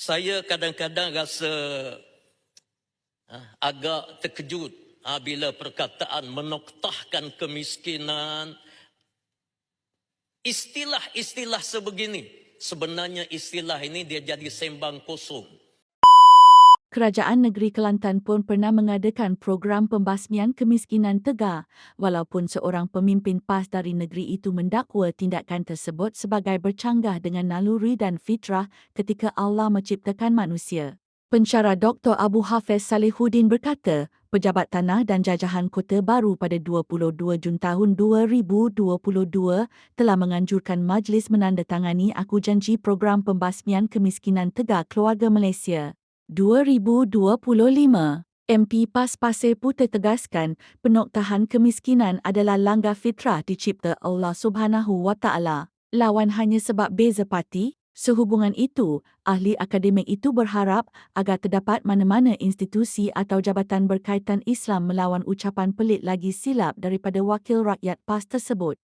saya kadang-kadang rasa ah, agak terkejut ah, bila perkataan menoktahkan kemiskinan. Istilah-istilah sebegini. Sebenarnya istilah ini dia jadi sembang kosong Kerajaan Negeri Kelantan pun pernah mengadakan program pembasmian kemiskinan tegar walaupun seorang pemimpin PAS dari negeri itu mendakwa tindakan tersebut sebagai bercanggah dengan naluri dan fitrah ketika Allah menciptakan manusia. Pensyarah Dr. Abu Hafiz Salihuddin berkata, Pejabat Tanah dan Jajahan Kota Baru pada 22 Jun tahun 2022 telah menganjurkan majlis menandatangani aku janji program pembasmian kemiskinan tegar keluarga Malaysia. 2025 MP PAS Pasir Putih tegaskan penoktahan kemiskinan adalah langgar fitrah dicipta Allah Subhanahu Wa Taala. Lawan hanya sebab beza parti, sehubungan itu, ahli akademik itu berharap agar terdapat mana-mana institusi atau jabatan berkaitan Islam melawan ucapan pelik lagi silap daripada wakil rakyat PAS tersebut.